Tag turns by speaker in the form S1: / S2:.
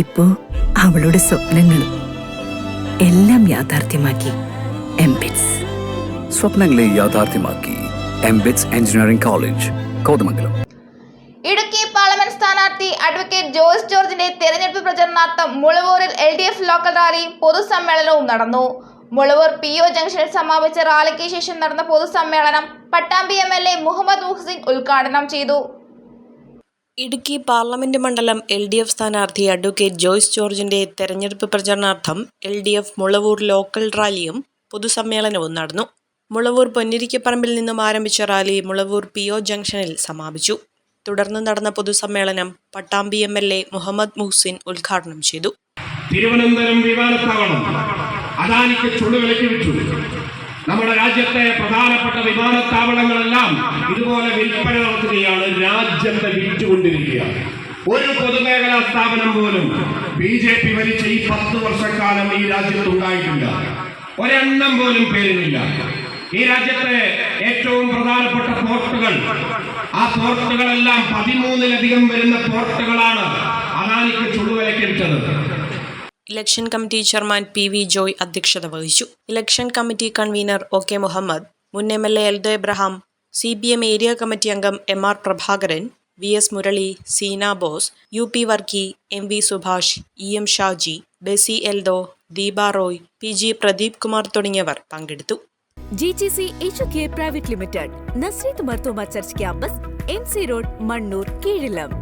S1: ഇപ്പോ അവളുടെ സ്വപ്നങ്ങളും എല്ലാം യാഥാർത്ഥ്യമാക്കി എംബിറ്റ്സ്
S2: സ്വപ്നങ്ങളെ യാഥാർത്ഥ്യമാക്കി MBITS engineering college Kothamangalam.
S3: Idukki parliament സ്ഥാനാർത്ഥി അഡ്വക്കേറ്റ് ജോയ്സ് ജോർജിന്റെ തെരഞ്ഞെടുപ്പ് പ്രചരണാർത്ഥം മുളവൂരിൽ എൽ ഡി എഫ് ലോക്കൽ റാലിയും പൊതുസമ്മേളനവും നടന്നു. മുളവൂർ പി ഒ ജംഗ്ഷനിൽ സമാപിച്ച റാലിക്ക് ശേഷം നടന്ന പൊതുസമ്മേളനം Pattambi M L A Muhammad Muhsin ഉദ്ഘാടനം ചെയ്തു.
S4: ഇടുക്കി പാർലമെന്റ് മണ്ഡലം എൽ ഡി എഫ് സ്ഥാനാർത്ഥി അഡ്വക്കേറ്റ് ജോയ്സ് ജോർജിന്റെ തെരഞ്ഞെടുപ്പ് പ്രചരണാർത്ഥം L D F Mulavoor local റാലിയും പൊതുസമ്മേളനവും നടന്നു. മുളവൂർ പൊന്നിരിക്കപ്പറമ്പിൽ നിന്നും ആരംഭിച്ച റാലി മുളവൂർ പി ഒ ജംഗ്ഷനിൽ സമാപിച്ചു. തുടർന്ന് നടന്ന പൊതുസമ്മേളനം Pattambi M L A Muhammad Muhsin ഉദ്ഘാടനം ചെയ്തു.
S5: തിരുവനന്തപുരം വിമാനത്താവളം അദാനിക്ക് ചുടുവിലക്ക് വിറ്റു നമ്മുടെ രാജ്യത്തെ പ്രധാനപ്പെട്ട വിമാനത്താവളങ്ങളെല്ലാം ഇതുപോലെ വിൽപ്പന നടത്തുകയാണ് രാജ്യത്തെ വിറ്റുകൊണ്ടിരിക്കുകയാണ് ഒരു പൊതുമേഖലാ സ്ഥാപനം പോലും ബി ജെ പി ഭരിച്ച ഈ പത്ത് വർഷക്കാലം ഈ രാജ്യത്ത് ഉണ്ടായിട്ടില്ല ഒരെണ്ണം പോലും പേരിനില്ല ഈ രാജ്യത്തെ ഏറ്റവും പ്രധാനപ്പെട്ട പോർട്ടുകൾ ആ പോർട്ടുകളെല്ലാം പതിമൂന്നിലധികം വരുന്ന പോർട്ടുകളാണ് അദാനിക്ക് ചുടുവിലക്ക് വിറ്റത്.
S4: Election committee chairman P V Joy അധ്യക്ഷത വഹിച്ചു. Election committee convener O K Muhammad മുൻ M L A Eldho Abraham C P M area committee അംഗം M R Prabhakaran V S Murali Seena Bose U P Varkey M V Subhash E M Shaji Besy Eldho Deepa Roy P G Pradeep Kumar തുടങ്ങിയവർ പങ്കെടുത്തു.
S6: GGC K private limited Nazreth Marthoma church campus M C road Mannoor Keezhillam.